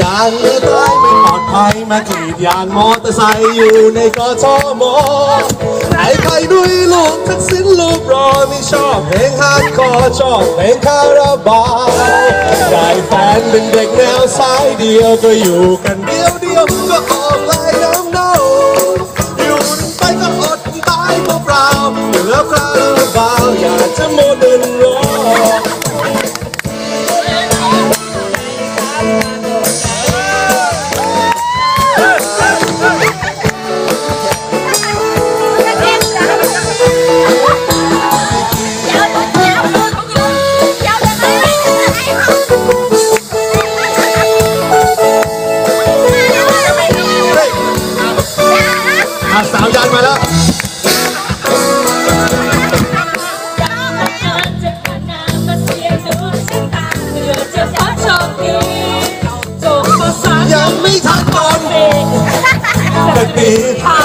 ยางเลี้ยวซ้ายไม่ปลอดภัยมากรีดยางมอเตอร์ไซค์อยู่ในกทมไอ้ใครดุยลูกทักษิณลูกรอไม่ชอบเพลงฮาร์ดคอร์ชอบเพลงคาราบาวได้แฟนเป็นเด็กแนวสายเดียวก็อยู่กันเดียวเดียวก็ออกไล่น้ำเน่าอยู่ไปก็อดตายเปล่า อะสาวยันมาแล้ว ยังไม่ทันก่อน Hãy แต่ปี subscribe